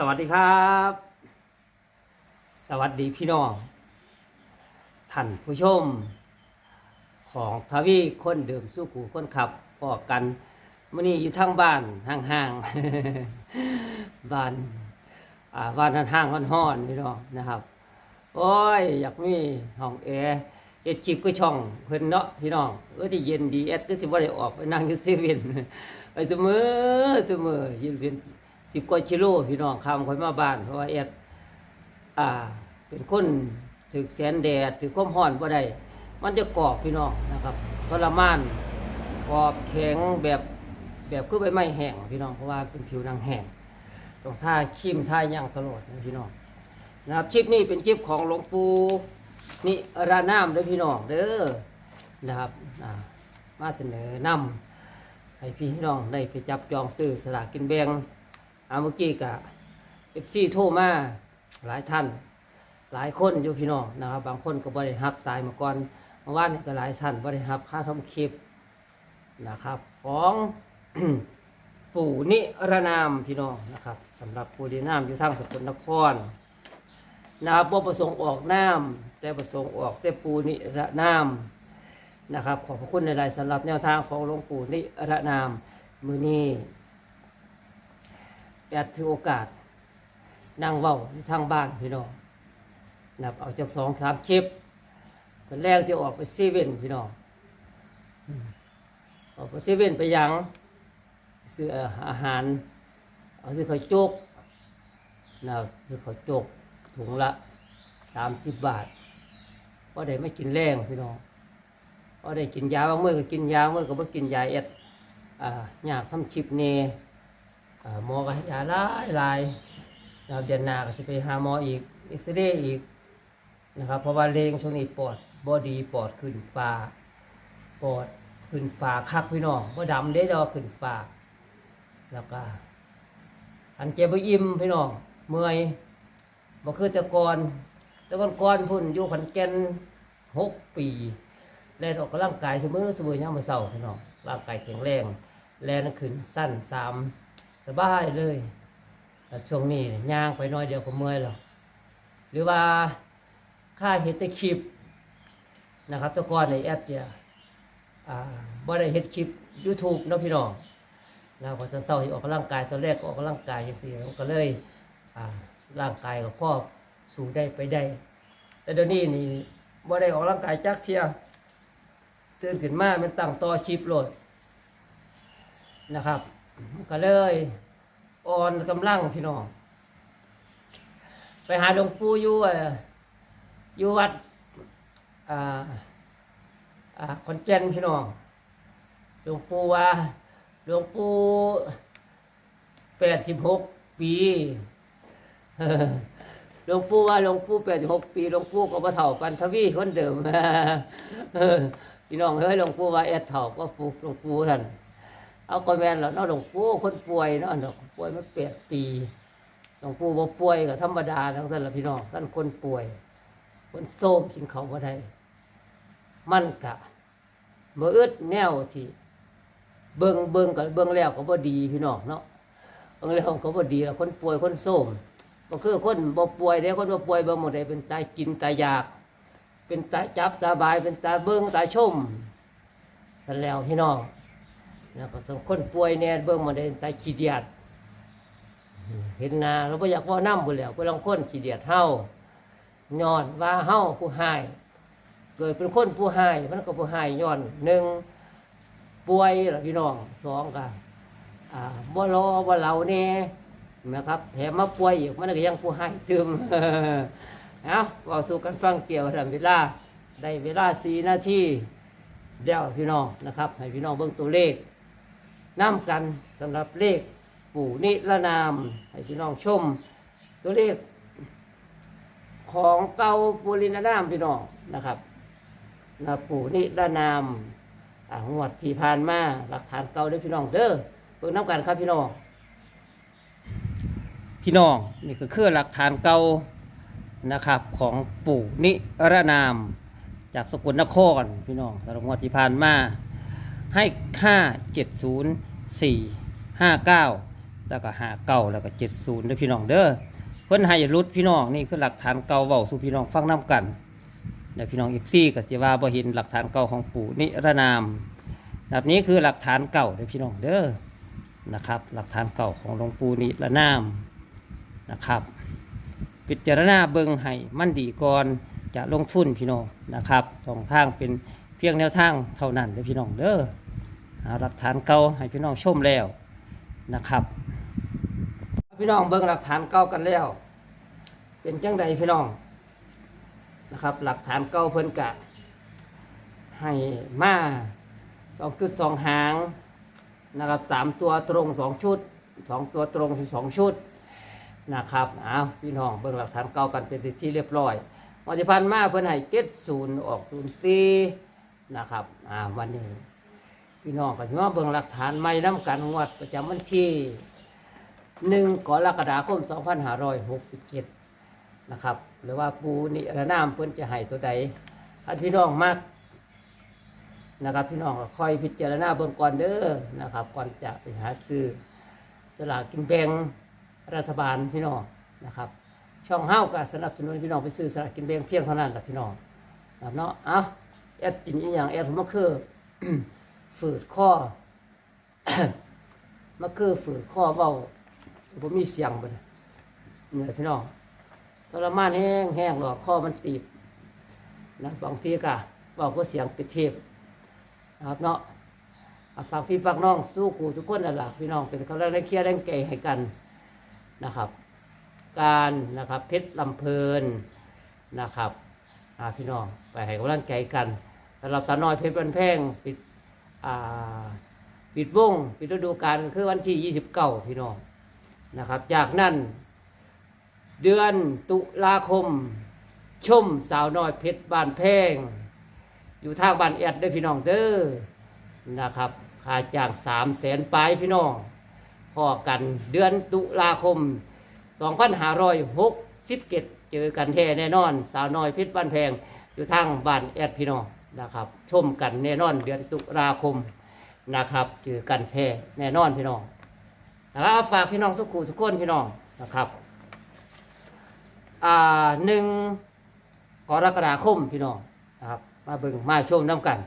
สวัสดีครับ สวัสดีพี่น้อง ท่านผู้ชม ของทวีคนเดิมสู้กูคนขับพอกันมื่อนี้อยู่ทางบ้านห่างๆ บ้านอ่าบ้านห่างๆห้อนๆพี่น้องนะครับ โอ้ย อยากมีห้องแอร์เอ็ดคลิปก็ช่องเพิ่นเนาะพี่น้องเออที่เย็นดีเอ็ดก็จะบ่ได้ออกไปนั่งอยู่เซเว่นไปเสมอเสมอยืนเป็น สิบกว่ากิโลพี่น้องข้ามค่อยมาบ้าน เพราะว่าเอ็ดอ่า เป็นคนถึกแสนแดดถึกความร้อนบ่ได้มันจะกรอบพี่น้องนะครับทรมานกรอบแข็งแบบแบบคือใบไม้แห้งพี่น้องเพราะว่าเป็นผิวหนังแห้งต้องท่าครีมท่าย่างตลอดนะพี่น้องนะครับคลิปนี้เป็นคลิปของหลวงปู่นิรานามเด้อพี่น้องเด้อนะครับมาเสนอนำให้พี่น้องได้ไปจับจองซื้อสลากกินแบ่ง อาเมื่อกี้กะเอฟซีโทรมาหลายท่าน หลายคนอยู่พี่น้องนะครับ บางคนก็บริหับสายมาก่อนเมื่อวานนี้ก็หลายท่านบริหับค่าทำคลิปนะครับ ของปู่นิรนามพี่น้องนะครับสำหรับปู่นิรนามอยู่ทางสกลนครนะครับบ่ประสงค์ออกน้ำแต่ประสงค์ออกแต่ปูนิระนามนะครับ ขอบพระคุณในรายๆสำหรับแนวทางของหลวงปู่นิระนามมือนี้ แอดถือโอกาสนั่งเว้าอยู่ทางบ้านพี่น้องนับเอาจากสองสามคลิปคนแรกที่ออกไปเซเว่นพี่น้องออกไปเซเว่นไปยังซื้ออาหาร เอาซื้อข้าวโจกนะครับซื้อข้าวโจกถุงละสามสิบบาทเพราะได้ไม่กินแรงพี่น้องเพราะได้กินยาบางเมื่อก็กินยาเมื่อก็ไม่กินยาเอ็ดอ่าอยากทำชิปเน่ หมอก็ให้ยาหลายหลายเราเดือนหน้าก็จะไปหาหมออีกเอ็กซเรย์อีกนะครับเพราะว่าเลงช่วงนี้ปอดบอดีปอดขึ้นฟ้าปอดขึ้นฟ้าคักพี่น้องว่าดำได้ดอขึ้นฟ้าแล้วก็อันเจ็บอิ่มพี่น้องเมื่อยบ่คือแต่ก่อนแต่ก่อนก่อนพุ่นอยู่ขอนแก่นหกปีแล่นออกกำลังกายเสมอเสมอยามมื้อเช้าพี่น้องร่างกายแข็งแรงแล่นขึ้นสั้นสาม สบายเลยแต่ช่วงนี้ย่างไปหน้อยเดียวก็เมื่อยแล้วหรือว่าค่าเฮ็ดแต่คลิปนะครับต่ก่อนในแอปเนี่ยอ่าบ่ได้เฮ็ดคลิป YouTube นะพี่น้องแล้วพอตอนเช้าที่ออกกำลังกายตอนแรกก็ออกกำลังกายจังซี่ก็เลยร่างกายกับพ่อสู่ได้ไปได้ แต่เดี๋ยวนี้นี่บ่ได้ออกร่างกายจักเทียตื่นขึ้นมามันตั้งต่อชีพโหลดนะครับ ก็เลยอ่อนกำลังพี่น้องไปหาหลวงปู่อยู่เอ่อยู่วัดอ่าอ่าขอนแก่นพี่น้องหลวงปู่ว่าหลวงปู่แปดสิบหกปีหลวงปู่ว่าหลวงปู่แปดสิบหกปีหลวงปู่ก็บ่เฒ่าปันทวีคนเดิมพี่น้องเฮ้ยหลวงปู่ว่าแอดเฒ่าก็ฟูหลวงปู่ท่าน เอาก็แมนแล้วเนาะหลวงปู่คนป่วยเนาะเนาะป่วยมาแปดปีหลวงปู่บ่ป่วยก็ธรรมดาทั้งนั้นละพี่น้องท่านคนป่วย คนโทมกินเขาวบ่ได้มันกะบ่อึดแนวที่เบิ่งเบิ่งก็เบิ่งแล้วก็บ่ดีพี่น้องเนาะเบางเรื่องก็บ่ดีแล้วคนป่วยคนโทมก็คือคนบ่ป่วยเด้คนบ่ป่วยบ่หมดได้เป็นตายกินตายอยาก เป็นตายจับตาบายเป็นตาเบิ่งตาชมซั่นแล้วพี่น้อง แล้วก็สงคนป่วยแน่เบิ่งมดได้ตายขี้เดียด เห็นหนาเราบ่อยากว้านำพุ่นแล้วผู้ลางคนขี้เดียดเฮาย้อนว่าเฮาผู้ให้เกิดเป็นคนผู้ให้มันก็ผู้ห้ย้อนหนึ่งป่วยล่ะพี่น้องสองก็อ่าบ่รอบ่เหล่าแน่นะครับแถมมาป่วยอีกมันก็ยังผู้ให้ตึมเอาเว้าสู่กันฟังเกี่ยวกับเวลาได้เวลา4นาทีเดี๋ยวพี่น้องนะครับ ให้พี่น้องเบิ่งตัวเลข นํกันสำหรับเลขปู่นิรนาม ให้พี่น้องชม ตัวเลขของเก่าปูรินนามพี่น้องนะครับนะปู่นิรนามอ่างวดที่ผ่านมาหลักฐานเก่าเด้อพี่น้องเด้อเบิ่งน้ำกันครับพี่น้อง พี่น้องนี่ก็คือหลักฐานเก่านะครับของปู่นิรนาม จากสกลนครพี่น้องสำหรับงวดที่ผ่านมา ให้ค่าเจ็ดศูนย์สี่ห้าเก้าแล้วก็หาเก้าแล้วก็เจ็ดศูนย์เด้อพี่น้องเด้อเพิ่นให้รุดพี่น้องนี่คือหลักฐานเก่าเว้าสู่พี่น้องฟังนํกันเดี๋ยวพี่น้องอีซี่ก็จะว่าบ่เห็นหลักฐานเก่าของปู่นิรนามแบบนี้คือหลักฐานเก่าเด้อพี่น้องเด้อนะครับ หลักฐานเก่าของหลวงปู่นิรนามนะครับพิจารณาเบิ่งให้มันดีก่อนจะลงทุนพี่น้องนะครับสองทางเป็น เพียงแนวทางเท่านั้นเด้อพี่น้องเด้อเอาหลักฐานเก่าให้พี่น้องชมแล้วนะครับ พี่น้องเบิ่งหลักฐานเก่ากันแล้ว เป็นจังใดพี่น้องนะครับ หลักฐานเก่าเพิ่นกะให้มาสองจุดสองหางนะครับสามตัวตรงสองชุดสองตัวตรงสองชุดนะครับอ้าวพี่น้องเบิ่งหลักฐานเก่ากันเป็นที่เรียบร้อยวันที่พันมาเพิ่นให้เจ็ดศูนย์ออกศูนย์สี่ นะครับ อ่าวันนี้ พี่น้องก็สิมาเบิ่งหลักฐานใหม่น้ำกันงวดประจำวันที่หนึ่งกรกฎาคม 2567 นะครับ หรือว่าปูนิรนามเพิ่นจะให้ตัวใดท่านพี่น้องมากนะครับ พี่น้องก็คอยพิจารณาเบิ่งก่อนเด้อนะครับ ก่อนจะไปหาซื้อสลากกินแบ่งรัฐบาลพี่น้องนะครับ ช่องเฮ้าวก็สนับสนุนพี่น้องไปซื้อสลากกินแบ่งเพียงเท่านั้นแหละพี่น้องนะเนาะเอา แอดกินอีหยังแอดผมมาคือฝืดข้อมาคือฝืดข้อเบาผมมีเสียงบ่เหนี่ยเนี่ยพี่น้องทรมานแห้งแห้งหรอกข้อมันตีบนะบางทีก็บอกว่าเสียงปิดเทปนะครับเนาะฝากพี่ฝากน้องสู้กูทุกคนนั่นแหละพี่น้องเป็นกำลังแรงเคลียร์แรงใจให้กันนะครับ การนะครับเพชรลำเพลินนะครับอ่าพี่น้องไปให้กำลังใจกัน สำหรับสาวน้อยเพชรบันแพงปิดอ่าปิดวงปิดฤดูกาลคือวันที่ 29 พี่น้องนะครับจากนั้น เดือนตุลาคม ชมสาวน้อยเพชรบ้านแพง อยู่ทางบ้านแอดด้อพี่น้องเด้อนะครับค่าจ้างสามแสนปลายพี่น้องพอกันเดือนตุลาคม 2567 เจอกันแท้แน่นอน สาวน้อยเพชรบ้านแพงอยู่ทางบ้านแอดพี่น้อง นะครับ ชมกันแน่นอนเดือนตุลาคมนะครับเจอกันแท้แน่นอนพี่น้องนะครับฝากพี่น้องทุกคู่ทุกคนพี่น้องนะครับอ่าหนึ่งกรกฎาคมพี่น้องนะครับ มาเบิ่งมาชมน้ำกัน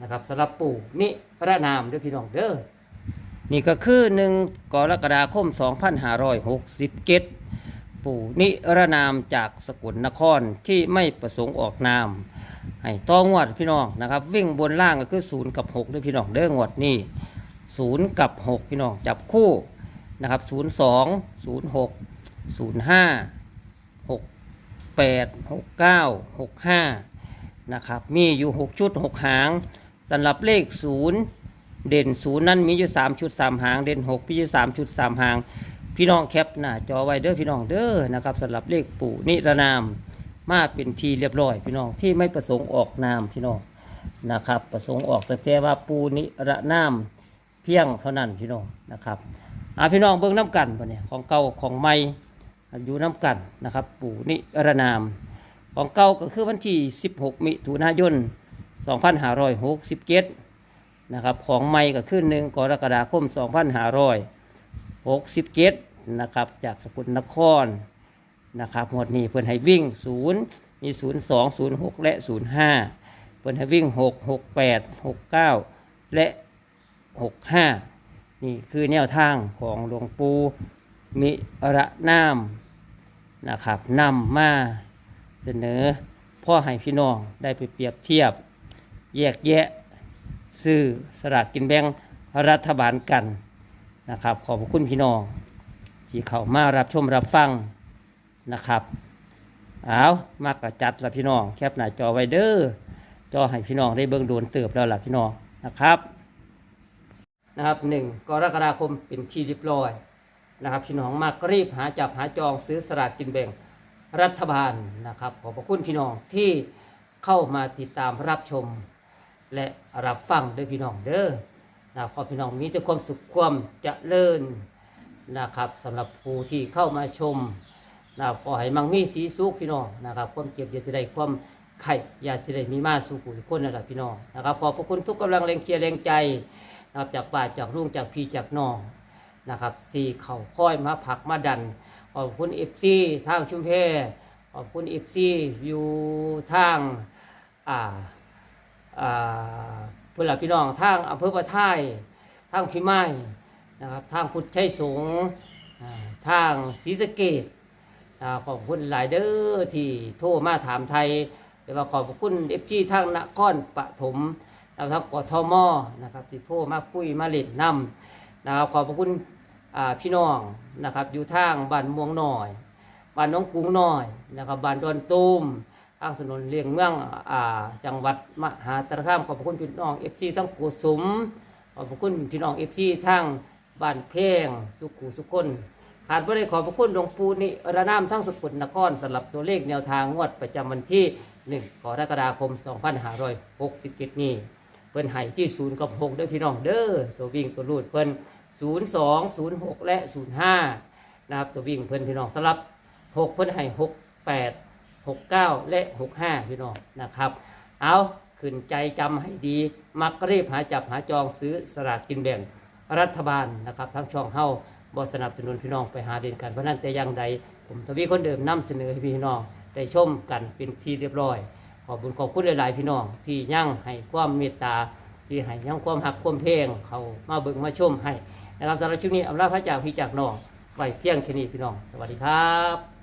นะครับสำหรับปู่นิรนามด้วยพี่น้องเด้อนี่ก็คือหนึ่งกรกฎาคม 2567 ปู่นิรนามจากสกลนครที่ไม่ประสงค์ออกนาม ให้ต้องวดพี่น้องนะครับ วิ่งบนล่างก็คือ0กับ6ด้วยพี่น้องเด้องวดนี่0กับ6พี่น้องจับคู่นะครับ02 06 05 68 69 65นย์ห้าหกแปดหกเก้าหกห้านะครับมีอยู่6ชุด6หางสำหรับเลข0เด่น0นั้นมีอยู่3ชุด3หาง เด่น6มีอยู่3ชุด3หาง พี่น้องแคปหน้าจอไว้เด้อพี่น้องเด้อนะครับสำหรับเลขปู่นิรนาม มาเป็นทีเรียบร้อยพี่น้องที่ไม่ประสงค์ออกนามพี่น้องนะครับ ประสงค์ออกแต่แต่ว่าปูนิระนามเพียงเท่านั้นพี่น้องนะครับอ่าพี่น้องเบิ่งน้ำกันปะเนี่ยของเก่าของใหม่อยู่น้ำกันนะครับ ปูนิระนาม ของเก่าก็คือวันที่ 16 มิถุนายน 2567นะครับของใหม่ก็คือหนึ่งกรกฎาคม 2567นะครับจากสกุลนคร นะครับหมดนี้เพิ่นให้วิ่ง 0 มี 0 2 0 6 และ 0 5 เพิ่นให้วิ่ง 6 6 8 6 9 และ 6 5 นี่คือแนวทางของหลวงปู่มิระนามนะครับนำมาเสนอพ่อให้พี่น้องได้ไปเปรียบเทียบ แยกแยะซื้อสลากกินแบ่งรัฐบาลกันนะครับ ขอบคุณพี่น้อง ที่เข้ามารับชมรับฟัง นะครับเอามากกระจัดละพี่น้อง แคปหน้าจอไว้เด้อจอให้พี่น้องได้เบิ่งโดนเติบแล้วล่ะพี่น้องนะครับนะครับหนึ่งกรกฎาคมเป็นที่เรียบร้อยนะครับพี่น้องมากรีบหาจับหาจองซื้อสลากกินแบ่งรัฐบาลนะครับ ขอบพระคุณพี่น้องที่เข้ามาติดตามรับชม และรับฟังด้วยพี่น้องเด้อนะครับขอพี่น้องมีแต่ความสุขความเจริญนะครับสำหรับผู้ที่เข้ามาชม นะครับขอให้มังมีสีสุขพี่น้องนะครับความเก็บอย่าจะได้ความไข่อย่าจะได้มีมาสู่ผู้ทุกคนนะครับพี่น้องนะครับขอบพระคุณทุกกำลังแรงเชียร์แรงใจนะครับจากป่าจากรุ่งจากพี่จากน้องนะครับสี่เข่าค่อยมาผลักมาดัน ขอบคุณเอฟซีทางชุมเพขอบคุณเอฟซีอยู่ทางอ่าอ่าเพื่อนพี่น้องทางอำเภอประท่ายทางพิมายนะครับทางพุทธชัยสงฆ์ทางศรีสะเกด ขอบคุณหลายเด้อที่โทรมาถามไทยแต่ว่าขอบคุณเอฟซีทางนครปฐมแล้วทางกทมนะครับที่โทรมาคุยมาเล่นนำนะครับขอบคุณพี่น้องนะครับอยู่ทางบ้านม่วงหน้อยบ้านน้องกรุงหน้อยนะครับบ้านดอนตูมทางถนนเลียงเมืองอ่าจังหวัดมหาสารคามขอบคุณพี่น้องเอฟซีทั้งกุสุมขอบคุณพี่น้องเอฟซีทั้งบ้านเพ่งสุขุสุขคน ขาดบ่ได้ขอบพระคุณหลวงปู่นิรนามทั้งสกุลนครสำหรับตัวเลขแนวทางงวดประจำวันที่ 1 กรกฎาคม 2567 นี้ เพิ่นให้ที่ศูนย์กับหกเด้อพี่น้องเด้อตัววิ่งตัวรูดเพิ่นศูนย์นย์หกและศูนะครับตัววิ่งเพิ่นพี่น้องสลับหกเพิ่นให้หกแปดหกเก้าและหกห้าพี่น้องนะครับ เอาขึ้นใจจำให้ดี มักรีบหาจับหาจองซื้อสลากกินแบ่งรัฐบาลนะครับทั้งช่องเฮา บสนับสนุนพี่น้องไปหาเรียนกันเพราะนั้นแต่อย่างใดผมทวีคนเดิมนำเสนอให้พี่น้องได้ชมกันเป็นที่เรียบร้อย ขอบคุณขอบคุณหลาย ๆ พี่น้องที่ยั่งให้ความเมตตาที่ให้ยั่งความหักความเพลงเขามาเบิ่งมาชมให้นะครับสำหรับช่วงนี้อำลาพระจากพี่จากน้องไว้เพียงแค่นี้พี่น้อง สวัสดีครับ